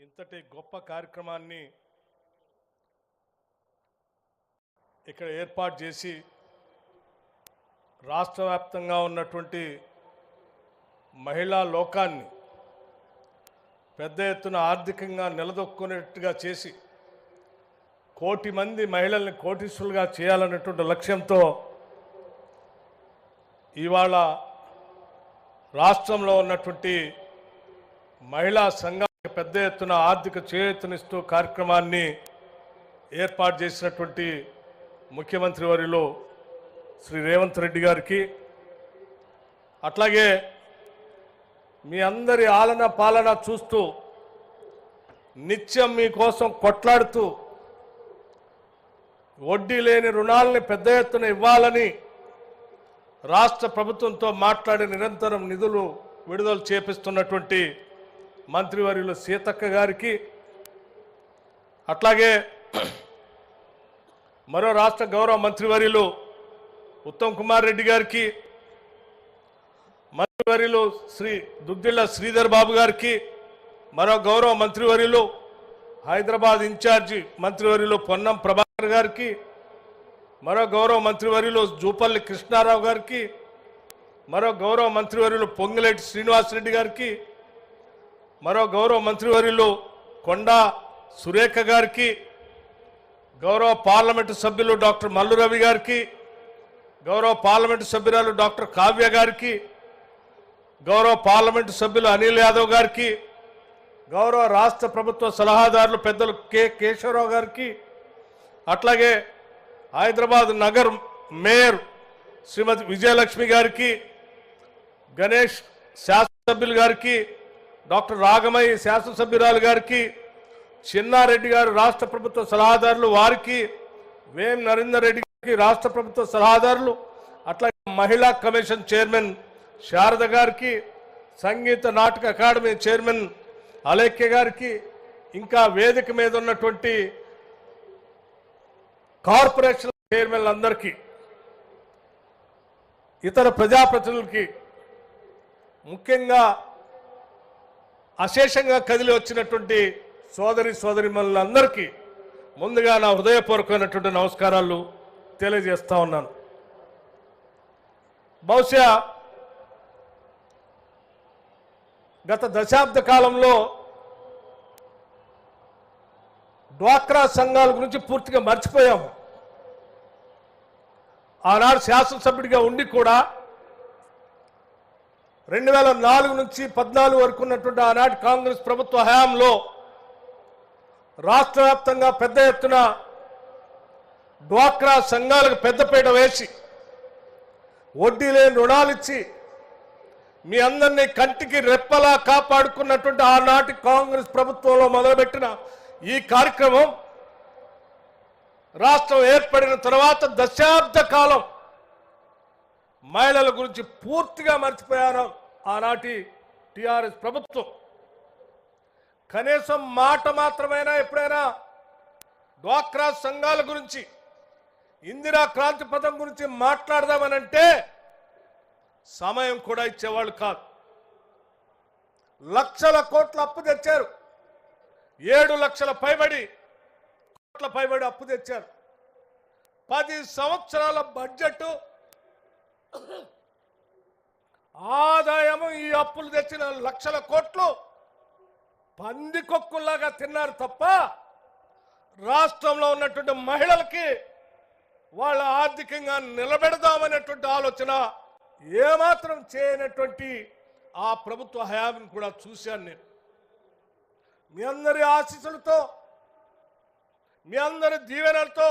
ఇంతటి గొప్ప కార్యక్రమాన్ని ఇక్కడ ఏర్పాటు చేసి రాష్ట్ర వ్యాప్తంగా ఉన్నటువంటి మహిళా లోకాన్ని పెద్ద ఎత్తున ఆర్థికంగా నిలదొక్కునేట్టుగా చేసి కోటి మంది మహిళల్ని కోటీశ్వరులుగా చేయాలన్నటువంటి లక్ష్యంతో ఇవాళ రాష్ట్రంలో ఉన్నటువంటి మహిళా సంఘ పెద్ద ఎత్తున ఆర్థిక చేయూతనిస్తూ కార్యక్రమాన్ని ఏర్పాటు చేసినటువంటి ముఖ్యమంత్రి వారిలో శ్రీ రేవంత్ రెడ్డి గారికి. అట్లాగే మీ అందరి ఆలన పాలన చూస్తూ నిత్యం మీకోసం కొట్లాడుతూ వడ్డీ లేని రుణాలని పెద్ద ఎత్తున ఇవ్వాలని రాష్ట్ర ప్రభుత్వంతో మాట్లాడి నిరంతరం నిధులు విడుదల చేపిస్తున్నటువంటి మంత్రివర్యులు సీతక్క గారికి అట్లాగే మరో రాష్ట్ర గౌరవ మంత్రివర్యులు ఉత్తమ్ కుమార్ రెడ్డి గారికి మంత్రివర్యులు శ్రీ దుగ్గిళ్ళ శ్రీధర్ బాబు గారికి మరో గౌరవ మంత్రివర్యులు హైదరాబాద్ ఇన్ఛార్జి మంత్రివర్యులు పొన్నం ప్రభాకర్ గారికి మరో గౌరవ మంత్రివర్యులు జూపల్లి కృష్ణారావు గారికి మరో గౌరవ మంత్రివర్యులు పొంగులేటి శ్రీనివాసరెడ్డి గారికి మరో గౌరవ మంత్రివర్యులు కొండా సురేఖ గారికి గౌరవ పార్లమెంటు సభ్యులు డాక్టర్ మల్లు రవి గారికి గౌరవ పార్లమెంటు సభ్యురాలు డాక్టర్ కావ్య గారికి గౌరవ పార్లమెంటు సభ్యులు అనిల్ యాదవ్ గారికి గౌరవ రాష్ట్ర ప్రభుత్వ సలహాదారులు పెద్దలు కె కేశవరావు గారికి అట్లాగే హైదరాబాద్ నగర్ మేయర్ శ్రీమతి విజయలక్ష్మి గారికి గణేష్ శాసనసభ్యులు గారికి డాక్టర్ రాగమయ్య శాసనసభ్యురాలు గారికి చిన్నారెడ్డి గారు రాష్ట్ర ప్రభుత్వ సలహాదారులు వారికి వేం నరేందర్ రెడ్డి గారికి రాష్ట్ర ప్రభుత్వ సలహాదారులు అట్లాగే మహిళా కమిషన్ చైర్మన్ శారద గారికి సంగీత నాటక అకాడమీ చైర్మన్ అలేఖ్య గారికి ఇంకా వేదిక మీద ఉన్నటువంటి కార్పొరేషన్ చైర్మన్లందరికీ ఇతర ప్రజాప్రతినిధులకి ముఖ్యంగా అశేషంగా కదిలి వచ్చినటువంటి సోదరి సోదరిమణులందరికీ ముందుగా నా హృదయపూర్వకమైనటువంటి నమస్కారాలు తెలియజేస్తా ఉన్నాను. బహుశా గత దశాబ్ద కాలంలో డ్వాక్రా సంఘాల గురించి పూర్తిగా మర్చిపోయాము. ఆనాడు శాసనసభ్యుడిగా ఉండి కూడా రెండు వేల నాలుగు నుంచి పద్నాలుగు వరకు ఉన్నటువంటి ఆనాటి కాంగ్రెస్ ప్రభుత్వ హయాంలో రాష్ట్ర వ్యాప్తంగా పెద్ద ఎత్తున డ్వాక్రా సంఘాలకు పెద్దపీట వేసి వడ్డీ లేని రుణాలు ఇచ్చి మీ అందరినీ కంటికి రెప్పలా కాపాడుకున్నటువంటి ఆనాటి కాంగ్రెస్ ప్రభుత్వంలో మొదలుపెట్టిన ఈ కార్యక్రమం రాష్ట్రం ఏర్పడిన తర్వాత దశాబ్ద కాలం మహిళల గురించి పూర్తిగా మర్చిపోయారు ఆనాటి టిఆర్ఎస్ ప్రభుత్వం. కనీసం మాట మాత్రమైనా ఎప్పుడైనా డ్వాక్రా సంఘాల గురించి ఇందిరా క్రాంతి పథం గురించి మాట్లాడదామనంటే సమయం కూడా ఇచ్చేవాళ్ళు కాదు. లక్షల కోట్ల అప్పు తెచ్చారు. ఏడు లక్షల పైబడి కోట్ల పైబడి అప్పు తెచ్చారు. పది సంవత్సరాల బడ్జెట్ ఆదాయము ఈ అప్పులు తెచ్చిన లక్షల కోట్లు పందికొక్కుల్లాగా తిన్నారు తప్ప రాష్ట్రంలో ఉన్నటువంటి మహిళలకి వాళ్ళ ఆర్థికంగా నిలబెడదామనేటువంటి ఆలోచన ఏమాత్రం చేయనటువంటి ఆ ప్రభుత్వ హయామిని కూడా చూశాను నేను. మీ అందరి ఆశీస్సులతో మీ అందరి దీవెనలతో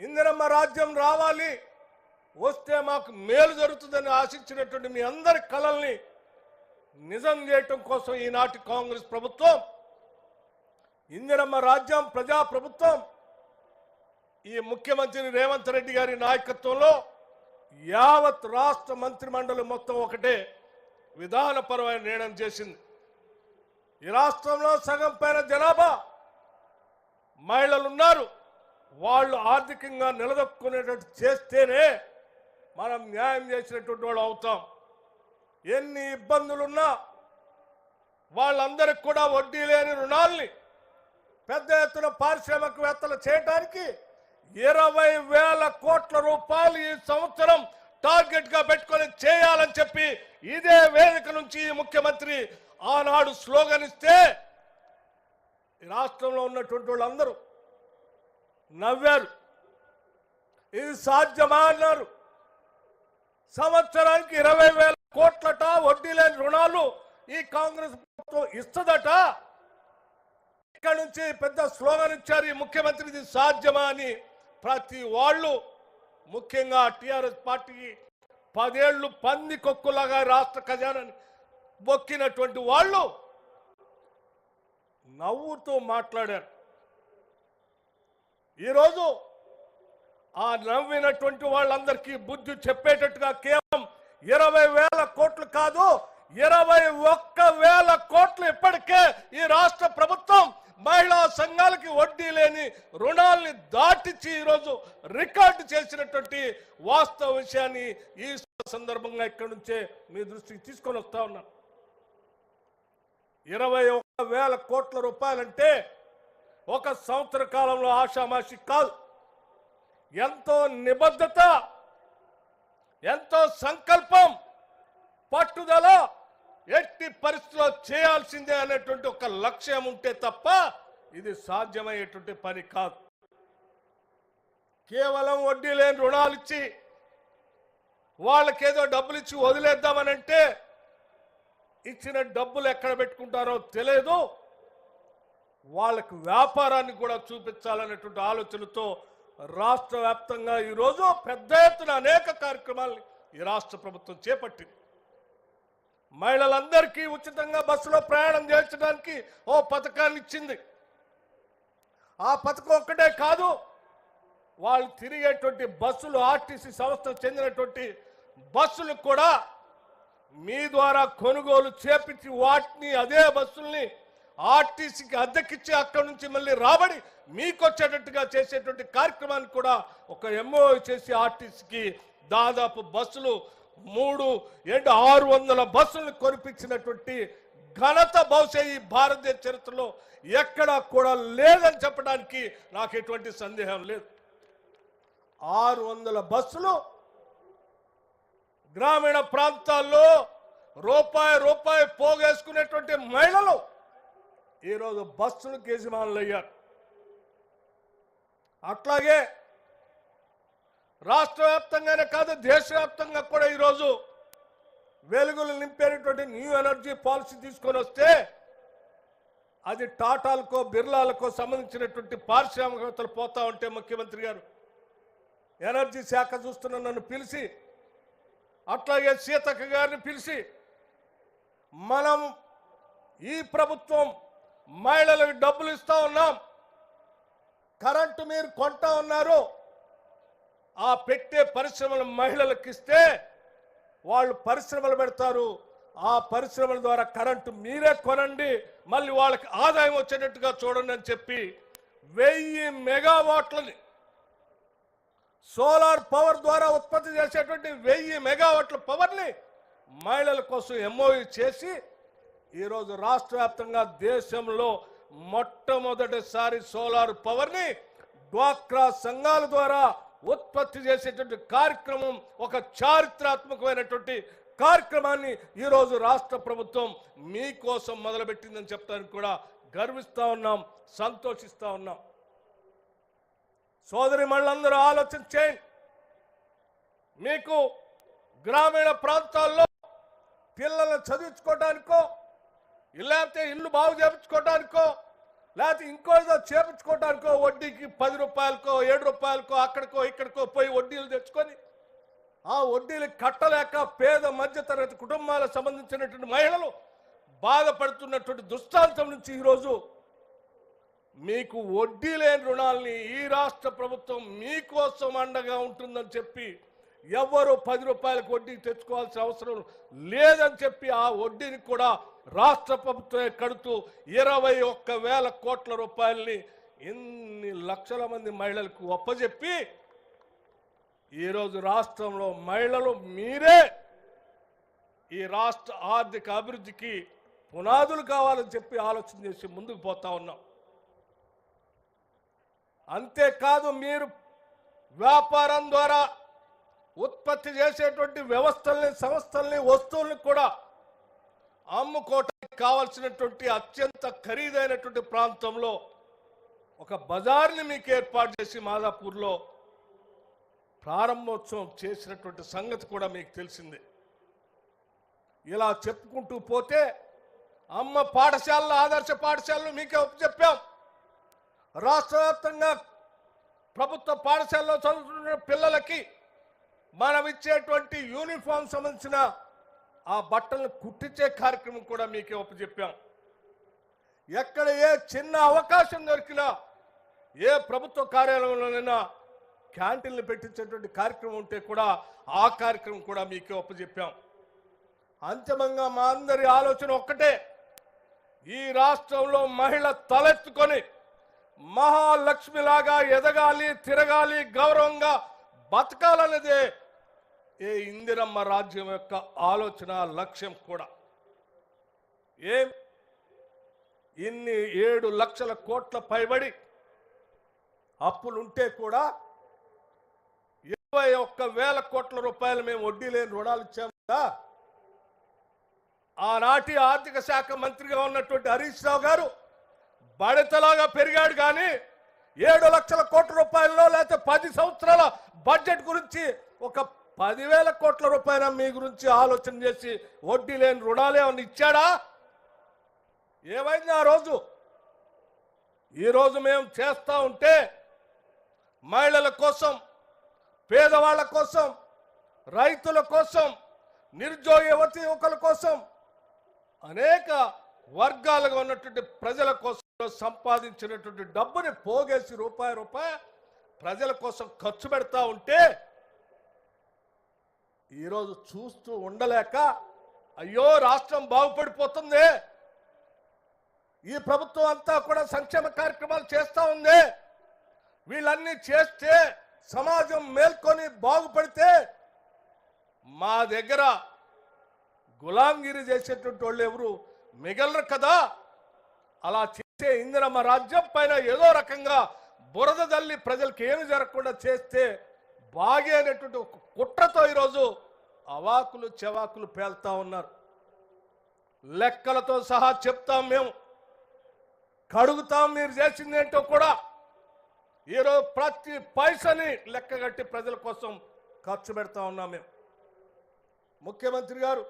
ఇందిరమ్మ రాజ్యం రావాలి. వస్తే మాకు మేలు జరుగుతుందని ఆశించినటువంటి మీ అందరి కలల్ని నిజం చేయటం కోసం ఈనాటి కాంగ్రెస్ ప్రభుత్వం ఇందిరమ్మ రాజ్యం ప్రజా ప్రభుత్వం ఈ ముఖ్యమంత్రి రేవంత్ రెడ్డి గారి నాయకత్వంలో యావత్ రాష్ట్ర మంత్రిమండలి మొత్తం ఒకటే విధానపరమైన నిర్ణయం చేసింది. ఈ రాష్ట్రంలో సగం పైన జనాభా మహిళలు ఉన్నారు వాళ్ళు ఆర్థికంగా నిలదొక్కునేటట్టు చేస్తేనే మనం న్యాయం చేసినటువంటి వాళ్ళు అవుతాం. ఎన్ని ఇబ్బందులున్నా వాళ్ళందరికి కూడా వడ్డీ లేని రుణాల్ని పెద్ద ఎత్తున పారిశ్రామికవేత్తలు చేయడానికి ఇరవై వేల కోట్ల రూపాయలు ఈ సంవత్సరం టార్గెట్గా పెట్టుకొని చేయాలని చెప్పి ఇదే వేదిక నుంచి ఈ ముఖ్యమంత్రి ఆనాడు స్లోగన్ ఇస్తే రాష్ట్రంలో ఉన్నటువంటి వాళ్ళందరూ నవ్వారు. ఇది సాధ్యమా అన్నారు. సంవత్సరానికి ఇరవై వేల కోట్లట వడ్డీ లేని రుణాలు ఈ కాంగ్రెస్ ప్రభుత్వం ఇస్తుందట. ఇక్కడ నుంచి పెద్ద స్లోగన్ ఇచ్చారు ఈ ముఖ్యమంత్రిది సాధ్యమా అని ప్రతి వాళ్ళు. ముఖ్యంగా టిఆర్ఎస్ పార్టీకి పదేళ్ళు పంది కొక్కులాగా రాష్ట్ర ఖజానాని బొక్కినటువంటి వాళ్ళు నవ్వుతూ మాట్లాడారు. ఈరోజు ఆ నవ్వినటువంటి వాళ్ళందరికీ బుద్ధి చెప్పేటట్టుగా కేవలం ఇరవై వేల కోట్లు కాదు ఇరవై ఒక్క వేల కోట్లు ఇప్పటికే ఈ రాష్ట్ర ప్రభుత్వం మహిళా సంఘాలకి వడ్డీ లేని రుణాల్ని దాటిచి ఈరోజు రికార్డు చేసినటువంటి వాస్తవ విషయాన్ని ఈ సందర్భంగా ఇక్కడి నుంచే మీ దృష్టికి తీసుకొని వస్తా ఉన్నాను. ఇరవై ఒక్క వేల కోట్ల రూపాయలంటే ఒక సంవత్సర కాలంలో ఆషామాషి కాదు. ఎంతో నిబద్ధత ఎంతో సంకల్పం పట్టుదల ఎట్టి పరిస్థితిలో చేయాల్సిందే అనేటువంటి ఒక లక్ష్యం ఉంటే తప్ప ఇది సాధ్యమయ్యేటువంటి పని కాదు. కేవలం వడ్డీ లేని రుణాలు ఇచ్చి వాళ్ళకేదో డబ్బులు ఇచ్చి వదిలేద్దామనంటే ఇచ్చిన డబ్బులు ఎక్కడ పెట్టుకుంటారో తెలియదు. వాళ్ళకు వ్యాపారాన్ని కూడా చూపించాలనేటువంటి ఆలోచనతో రాష్ట్ర వ్యాప్తంగా ఈరోజు పెద్ద ఎత్తున అనేక కార్యక్రమాలు ఈ రాష్ట్ర ప్రభుత్వం చేపట్టింది. మహిళలందరికీ ఉచితంగా బస్సులో ప్రయాణం చేయించడానికి ఓ పథకాన్ని ఇచ్చింది. ఆ పథకం ఒక్కటే కాదు వాళ్ళు తిరిగేటువంటి బస్సులు ఆర్టీసీ సంస్థకు చెందినటువంటి బస్సులు కూడా మీ ద్వారా కొనుగోలు చేపించి వాటిని అదే బస్సుల్ని ఆర్టీసీకి అద్దెకిచ్చి అక్కడి నుంచి మళ్ళీ రాబడి మీకు వచ్చేటట్టుగా చేసేటువంటి కార్యక్రమాన్ని కూడా ఒక ఎంఓ చేసి ఆర్టీసీకి దాదాపు బస్సులు మూడు ఏంటి ఆరు వందల బస్సులను కొనిపించినటువంటి ఘనత బహుశా ఈ భారతదేశ చరిత్రలో ఎక్కడా కూడా లేదని చెప్పడానికి నాకు ఎటువంటి సందేహం లేదు. ఆరు వందల బస్సులు గ్రామీణ ప్రాంతాల్లో రూపాయి రూపాయి పోగేసుకునేటువంటి మహిళలు ఈరోజు బస్సులు కేజీమానులు అయ్యారు. అట్లాగే రాష్ట్ర వ్యాప్తంగానే కాదు దేశవ్యాప్తంగా కూడా ఈరోజు వెలుగులు నింపేటటువంటి న్యూ ఎనర్జీ పాలసీ తీసుకొని వస్తే అది టాటాలకో బిర్లాలకో సంబంధించినటువంటి పారిశ్రామికవేత్తలు పోతా ఉంటే ముఖ్యమంత్రి గారు. ఎనర్జీ శాఖ చూస్తున్న నన్ను పిలిచి అట్లాగే సీతక్క గారిని పిలిచి మనం ఈ ప్రభుత్వం మహిళలకు డబ్బులు ఇస్తా ఉన్నాం. కరెంటు మీరు కొంటా ఉన్నారు. ఆ పెట్టే పరిశ్రమలు మహిళలకు ఇస్తే వాళ్ళు పరిశ్రమలు పెడతారు. ఆ పరిశ్రమల ద్వారా కరెంటు మీరే కొనండి. మళ్ళీ వాళ్ళకి ఆదాయం వచ్చేటట్టుగా చూడండి అని చెప్పి వెయ్యి మెగావాట్లని సోలార్ పవర్ ద్వారా ఉత్పత్తి చేసేటువంటి వెయ్యి మెగావాట్ల పవర్ని మహిళల కోసం ఎంఓయూ చేసి ఈరోజు రాష్ట్ర వ్యాప్తంగా దేశంలో మొట్టమొదటిసారి సోలార్ పవర్ని డ్వాక్రా సంఘాల ద్వారా ఉత్పత్తి చేసేటువంటి కార్యక్రమం ఒక చారిత్రాత్మకమైనటువంటి కార్యక్రమాన్ని ఈరోజు రాష్ట్ర ప్రభుత్వం మీకోసం మొదలుపెట్టిందని చెప్తానికి కూడా గర్విస్తూ ఉన్నాం సంతోషిస్తూ ఉన్నాం. సోదరి మళ్ళందరూ ఆలోచన చేయండి. మీకు గ్రామీణ ప్రాంతాల్లో పిల్లలను చదివించుకోవడానికో లేకపోతే ఇల్లు బాగు చేపించుకోవడానికో లేకపోతే ఇంకో ఏదో చేపించుకోవడానికో వడ్డీకి పది రూపాయలకో ఏడు రూపాయలకో అక్కడికో ఇక్కడికో పోయి వడ్డీలు తెచ్చుకొని ఆ వడ్డీలు కట్టలేక పేద మధ్యతరగతి కుటుంబాలకు సంబంధించినటువంటి మహిళలు బాధపడుతున్నటువంటి దుష్టాంతం నుంచి ఈరోజు మీకు వడ్డీ లేని రుణాల్ని ఈ రాష్ట్ర ప్రభుత్వం మీకోసం అండగా ఉంటుందని చెప్పి ఎవ్వరూ పది రూపాయలకు వడ్డీ తెచ్చుకోవాల్సిన అవసరం లేదని చెప్పి ఆ వడ్డీని కూడా రాష్ట్ర ప్రభుత్వమే కడుతూ ఇరవై ఒక్క వేల కోట్ల రూపాయల్ని ఎన్ని లక్షల మంది మహిళలకు ఒప్పజెప్పి ఈరోజు రాష్ట్రంలో మహిళలు మీరే ఈ రాష్ట్ర ఆర్థిక అభివృద్ధికి పునాదులు కావాలని చెప్పి ఆలోచన చేసి ముందుకు పోతా ఉన్నాం. అంతేకాదు మీరు వ్యాపారం ద్వారా ఉత్పత్తి చేసేటువంటి వ్యవస్థల్ని సంస్థల్ని వస్తువుల్ని కూడా అమ్ముకోవటానికి కావలసినటువంటి అత్యంత ఖరీదైనటువంటి ప్రాంతంలో ఒక బజార్ని మీకు ఏర్పాటు చేసి మాదాపూర్లో ప్రారంభోత్సవం చేసినటువంటి సంగతి కూడా మీకు తెలిసిందే. ఇలా చెప్పుకుంటూ పోతే అమ్మ పాఠశాలలు ఆదర్శ పాఠశాలలు మీకే చెప్పాం. రాష్ట్ర వ్యాప్తంగా ప్రభుత్వ పాఠశాలలో చదువుతున్న పిల్లలకి మనం ఇచ్చేటువంటి యూనిఫామ్ సంబంధించిన ఆ బట్టలను కుట్టించే కార్యక్రమం కూడా మీకే ఒప్పచెప్పాం ఎక్కడ ఏ చిన్న అవకాశం దొరికినా ఏ ప్రభుత్వ కార్యాలయంలోనైనా క్యాంటీన్లు పెట్టించేటువంటి కార్యక్రమం ఉంటే కూడా ఆ కార్యక్రమం కూడా మీకే ఒప్పచెప్పాం అంతిమంగా మా అందరి ఆలోచన ఒక్కటే ఈ రాష్ట్రంలో మహిళ తలెత్తుకొని మహాలక్ష్మిలాగా ఎదగాలి తిరగాలి గౌరవంగా బతకాలన్నదే ఏ ఇందిరమ్మ రాజ్యం యొక్క ఆలోచన లక్ష్యం కూడా. ఏం ఇన్ని ఏడు లక్షల కోట్ల పైబడి అప్పులుంటే కూడా ఇరవై ఒక్క వేల కోట్ల రూపాయలు మేము వడ్డీ లేని రుణాలు ఇచ్చాము కదా. ఆనాటి ఆర్థిక శాఖ మంత్రిగా ఉన్నటువంటి హరీష్ రావు గారు బడతలాగా పెరిగాడు కానీ ఏడు లక్షల కోట్ల రూపాయల్లో లేకపోతే పది సంవత్సరాల బడ్జెట్ గురించి ఒక పదివేల కోట్ల రూపాయల మీ గురించి ఆలోచన చేసి వడ్డీ లేని రుణాలు ఏమన్నా ఇచ్చాడా? ఏమైంది ఆ రోజు? ఈరోజు మేము చేస్తూ ఉంటే మహిళల కోసం పేదవాళ్ళ కోసం రైతుల కోసం నిరుద్యోగ యువతి యువకుల కోసం అనేక వర్గాలుగా ఉన్నటువంటి ప్రజల కోసం సంపాదించినటువంటి డబ్బుని పోగేసి రూపాయి రూపాయి ప్రజల కోసం ఖర్చు పెడతా ఉంటే ఈరోజు చూస్తూ ఉండలేక అయ్యో రాష్ట్రం బాగుపడిపోతుంది. ఈ ప్రభుత్వం అంతా కూడా సంక్షేమ కార్యక్రమాలు చేస్తూ ఉంది. వీళ్ళన్నీ చేస్తే సమాజం మేల్కొని బాగుపడితే మా దగ్గర గులాంగిరి చేసేటువంటి వాళ్ళు ఎవరు మిగలరు కదా. అలా చేసే ఇందిరమ్మ రాజ్యం పైన ఏదో రకంగా బురద తల్లి ప్రజలకు ఏమి జరగకుండా చేస్తే బాగే అనేటువంటి ఒక కుట్రతో ఈరోజు అవాకులు చెవాకులు పేల్తా ఉన్నారు. లెక్కలతో సహా చెప్తాం మేము. కడుగుతాం మీరు చేసింది ఏంటో కూడా ఈరోజు ప్రతి పైసని లెక్కగట్టి ప్రజల కోసం ఖర్చు పెడతా ఉన్నాం మేము. ముఖ్యమంత్రి గారు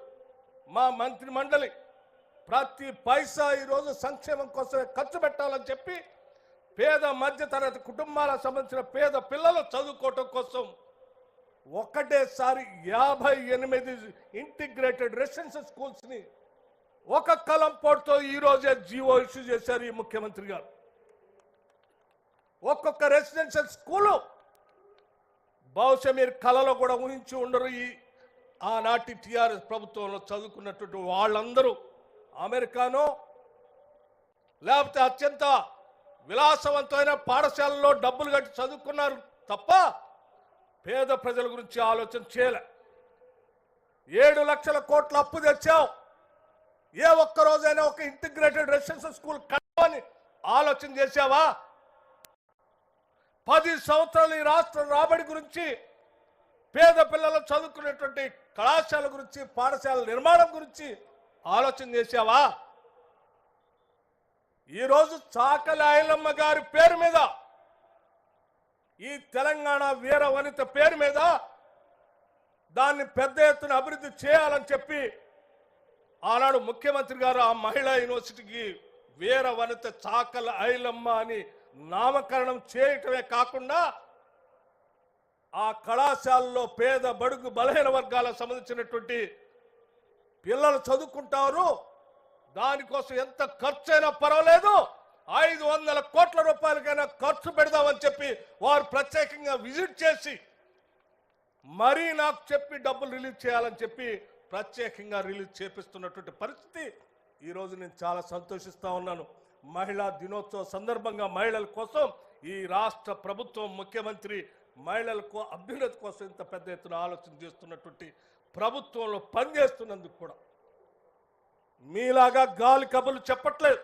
మా మంత్రి మండలి ప్రతి పైసా ఈరోజు సంక్షేమం కోసమే ఖర్చు పెట్టాలని చెప్పి పేద మధ్యతరగతి కుటుంబాలకు సంబంధించిన పేద పిల్లలు చదువుకోవటం కోసం ఒకటేసారి యాభై ఎనిమిది ఇంటిగ్రేటెడ్ రెసిడెన్షియల్ స్కూల్స్ని ఒక కలంపోటుతో ఈ రోజే జీవో ఇష్యూ చేశారు ఈ ముఖ్యమంత్రి గారు. ఒక్కొక్క రెసిడెన్షియల్ స్కూలు బహుశా మీరు కళలో కూడా ఊహించి ఉండరు. ఈ ఆనాటి టీఆర్ఎస్ ప్రభుత్వంలో చదువుకున్నటువంటి వాళ్ళందరూ అమెరికానో లేకపోతే అత్యంత విలాసవంతమైన పాఠశాలలో డబ్బులు కట్టి చదువుకున్నారు తప్ప పేద ప్రజల గురించి ఆలోచన చేయలే. ఏడు లక్షల కోట్ల అప్పు తెచ్చావు ఏ ఒక్క రోజైనా ఒక ఇంటిగ్రేటెడ్ రెసిడెన్షియల్ స్కూల్ కట్టమని ఆలోచన చేశావా? పది సంవత్సరాలు ఈ రాష్ట్ర రాబడి గురించి పేద పిల్లలు చదువుకునేటువంటి కళాశాల గురించి పాఠశాల నిర్మాణం గురించి ఆలోచన చేశావా? ఈరోజు చాకలి ఐలమ్మ గారి పేరు మీద ఈ తెలంగాణ వీర వనిత పేరు మీద దాన్ని పెద్ద ఎత్తున అభివృద్ధి చేయాలని చెప్పి ఆనాడు ముఖ్యమంత్రి గారు ఆ మహిళా యూనివర్సిటీకి వీర వనిత చాకల ఐలమ్మ అని నామకరణం చేయటమే కాకుండా ఆ కళాశాలలో పేద బడుగు బలహీన వర్గాలకు సంబంధించినటువంటి పిల్లలు చదువుకుంటారు. దానికోసం ఎంత ఖర్చైనా పర్వాలేదు. ఐదు వందల కోట్ల రూపాయలకైనా ఖర్చు పెడదామని చెప్పి వారు ప్రత్యేకంగా విజిట్ చేసి మరీ నాకు చెప్పి డబ్బులు రిలీజ్ చేయాలని చెప్పి ప్రత్యేకంగా రిలీజ్ చేపిస్తున్నటువంటి పరిస్థితి. ఈరోజు నేను చాలా సంతోషిస్తూ ఉన్నాను. మహిళా దినోత్సవ సందర్భంగా మహిళల కోసం ఈ రాష్ట్ర ప్రభుత్వం ముఖ్యమంత్రి మహిళలకు అభ్యున్నతి కోసం ఇంత పెద్ద ఎత్తున ఆలోచన చేస్తున్నటువంటి ప్రభుత్వంలో పనిచేస్తున్నందుకు కూడా. మీలాగా గాలి కబుర్లు చెప్పట్లేదు.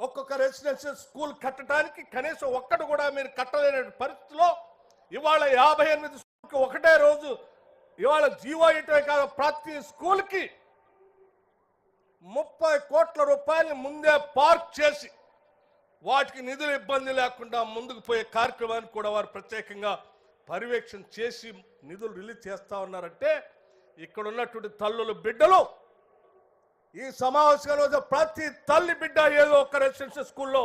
ఒక్కొక్క రెసిడెన్షియల్ స్కూల్ కట్టడానికి కనీసం ఒక్కడు కూడా మీరు కట్టలేని పరిస్థితిలో ఇవాళ యాభై ఎనిమిది స్కూల్కి ఒకటే రోజు ఇవాళ జీవో ఇటే కాదు ప్రతి స్కూల్కి ముప్పై కోట్ల రూపాయలు ముందే పార్క్ చేసి వాటికి నిధులు ఇబ్బంది లేకుండా ముందుకు పోయే కార్యక్రమాన్ని కూడా వారు ప్రత్యేకంగా పర్యవేక్షణ చేసి నిధులు రిలీజ్ చేస్తా ఉన్నారంటే ఇక్కడ ఉన్నటువంటి తల్లులు బిడ్డలు ఈ సమావేశంలో ప్రతి తల్లి బిడ్డ ఏదో ఒక రెసిడెన్షియల్ స్కూల్లో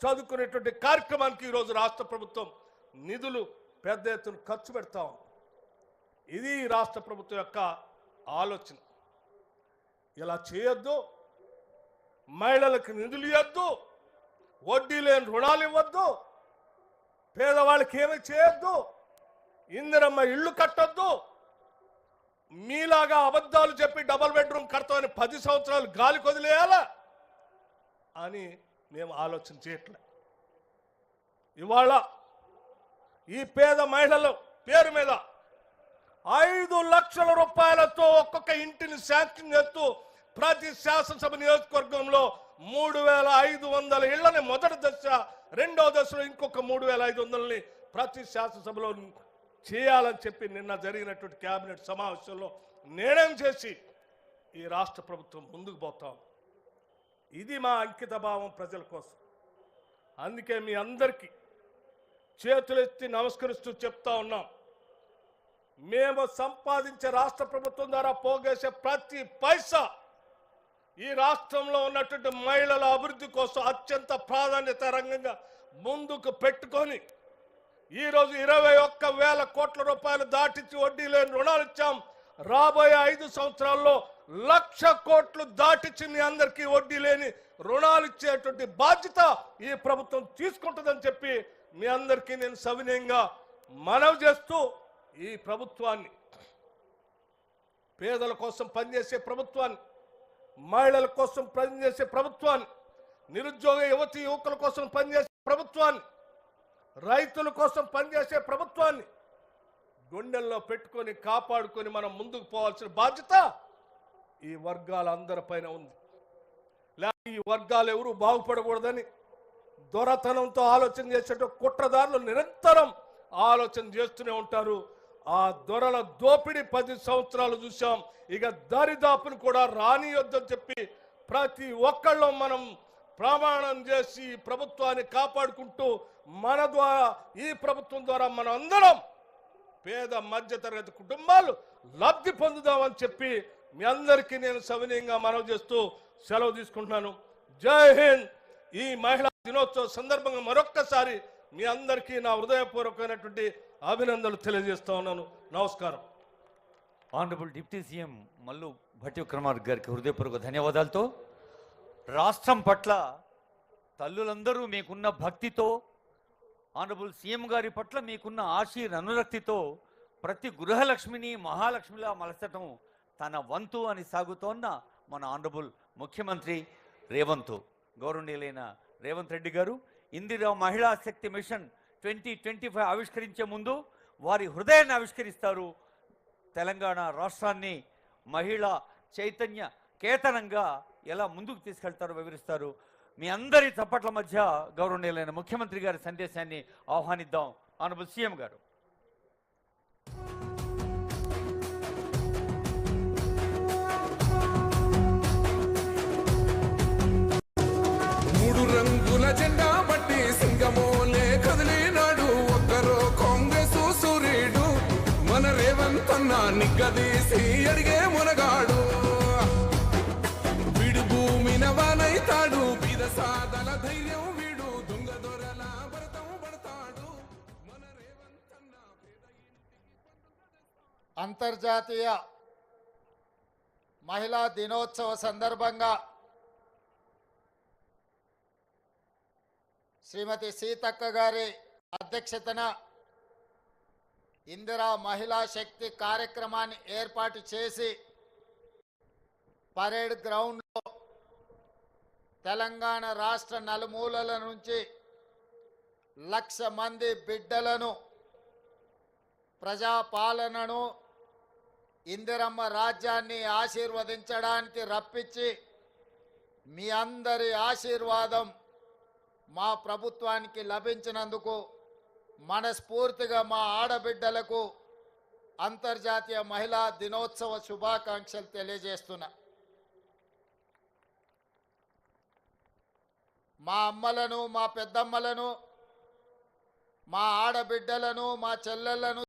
చదువుకునేటువంటి కార్యక్రమానికి ఈరోజు రాష్ట్ర ప్రభుత్వం నిధులు పెద్ద ఎత్తున ఖర్చు పెడతా ఉంది. ఇది రాష్ట్ర ప్రభుత్వం యొక్క ఆలోచన. ఇలా చేయొద్దు మహిళలకు నిధులు ఇవ్వద్దు వడ్డీ లేని రుణాలు ఇవ్వద్దు పేదవాళ్ళకి ఏమీ చేయొద్దు ఇందిరమ్మ ఇళ్ళు కట్టొద్దు మీలాగా అబద్ధాలు చెప్పి డబల్ బెడ్రూమ్ కడతామని పది సంవత్సరాలు గాలి కొదిలేయాలా? అని మేము ఆలోచన చేయట్లే. ఇవాళ ఈ పేద మహిళలు పేరు మీద ఐదు లక్షల రూపాయలతో ఒక్కొక్క ఇంటిని శాంక్షన్ చేస్తూ ప్రతి శాసనసభ నియోజకవర్గంలో మూడు వేల ఐదు వందల ఇళ్ళని మొదటి దశ రెండో దశలో ఇంకొక మూడు వేల ఐదు వందలని ప్రతి శాసనసభలో చేయాలని చెప్పి నిన్న జరిగినటువంటి క్యాబినెట్ సమావేశంలో నిర్ణయం చేసి ఈ రాష్ట్ర ప్రభుత్వం ముందుకు పోతాం ఇది మా అంకిత భావం ప్రజల కోసం. అందుకే మీ అందరికీ చేతులెత్తి నమస్కరిస్తూ చెప్తా ఉన్నాం. మేము సంపాదించే రాష్ట్ర ప్రభుత్వం ద్వారా పోగేసే ప్రతి పైసా ఈ రాష్ట్రంలో ఉన్నటువంటి మహిళల అభివృద్ధి కోసం అత్యంత ప్రాధాన్యత రంగంగా ముందుకు పెట్టుకొని ఈరోజు ఇరవై ఒక్క వేల కోట్ల రూపాయలు దాటించి వడ్డీ లేని రుణాలు ఇచ్చాం. రాబోయే ఐదు సంవత్సరాల్లో లక్ష కోట్లు దాటించి మీ అందరికీ వడ్డీ లేని రుణాలు ఇచ్చేటువంటి బాధ్యత ఈ ప్రభుత్వం తీసుకుంటుందని చెప్పి మీ అందరికీ నేను సవినయంగా మనవి చేస్తూ ఈ ప్రభుత్వాన్ని పేదల కోసం పనిచేసే ప్రభుత్వాన్ని మహిళల కోసం పనిచేసే ప్రభుత్వాన్ని నిరుద్యోగ యువతి యువకుల కోసం పనిచేసే ప్రభుత్వాన్ని రైతుల కోసం పనిచేసే ప్రభుత్వాన్ని గుండెల్లో పెట్టుకొని కాపాడుకొని మనం ముందుకు పోవాల్సిన బాధ్యత ఈ వర్గాలందరిపైన ఉంది. లేకపోతే ఈ వర్గాలు ఎవరు బాగుపడకూడదని దొరతనంతో ఆలోచన చేసేట కుట్రదారులు నిరంతరం ఆలోచన చేస్తూనే ఉంటారు. ఆ దొరల దోపిడీ పది సంవత్సరాలు చూసాం ఇక దరిదాపును కూడా రానియొద్దని చెప్పి ప్రతి ఒక్కళ్ళు మనం ప్రమాణం చేసి ఈ ప్రభుత్వాన్ని కాపాడుకుంటూ మన ద్వారా ఈ ప్రభుత్వం ద్వారా మనం అందరం పేద మధ్యతరగతి కుటుంబాలు లబ్ధి పొందుదామని చెప్పి మీ అందరికీ నేను సవినీయంగా మనవి చేస్తూ సెలవు తీసుకుంటున్నాను. జై హింద్! ఈ మహిళా దినోత్సవ సందర్భంగా మరొక్కసారి మీ అందరికీ నా హృదయపూర్వకమైనటువంటి అభినందనలు తెలియజేస్తా ఉన్నాను. నమస్కారం. Honourable deputy CM Mallu Bhatti Vikramarka గారికి హృదయపూర్వక ధన్యవాదాలతో రాష్ట్రం పట్ల తల్లులందరూ మీకున్న భక్తితో ఆనరబుల్ సీఎం గారి పట్ల మీకున్న ఆశీర్ అనురక్తితో ప్రతి గృహలక్ష్మిని మహాలక్ష్మిలా మలచటం తన వంతు అని సాగుతోన్న మన ఆనరబుల్ ముఖ్యమంత్రి రేవంత్ గౌరవనీయులైన రేవంత్ రెడ్డి గారు. Indira Mahila Shakti mission twenty twenty five ఆవిష్కరించే ముందు వారి హృదయాన్ని ఆవిష్కరిస్తారు తెలంగాణ రాష్ట్రాన్ని మహిళా చైతన్య కేతనంగా ఎలా ముందుకు తీసుకెళ్తారో వివరిస్తారు. మీ అందరి చప్పట్ల మధ్య గౌరవనీయులైన ముఖ్యమంత్రి గారి సందేశాన్ని ఆహ్వానిద్దాం. ఆనబుల్ సీఎం గారు. మూడు రంగుల జెండా బట్టి సింగమోలే కదిలినాడు. ఒక్కరో కాంగ్రెస్ సూర్యుడు. మన రేవంత్ అన్న నిగ్గదీసి అడిగే మునగాడు. సాధన ధైర్యం వీడు. దొంగ దొరల భరతం పడతాడు. మన రేవంతన్న అంతర్జాతీయ మహిళా దినోత్సవ సందర్భంగా శ్రీమతి సీతక్క గారి అధ్యక్షతన ఇందిరా మహిళా శక్తి కార్యక్రమాన్ని ఏర్పాటు చేసి పరేడ్ గ్రౌండ్లో తెలంగాణ రాష్ట్ర నలుమూలల నుంచి లక్ష మంది బిడ్డలను ప్రజాపాలనను ఇందిరమ్మ రాజ్యాన్ని ఆశీర్వదించడానికి రప్పించి మీ అందరి ఆశీర్వాదం మా ప్రభుత్వానికి లభించినందుకు మనస్ఫూర్తిగా మా ఆడబిడ్డలకు అంతర్జాతీయ మహిళా దినోత్సవ శుభాకాంక్షలు తెలియజేస్తున్నా. మా అమ్మలను మా పెద్దమ్మలను మా ఆడబిడ్డలను మా చెల్లెళ్ళను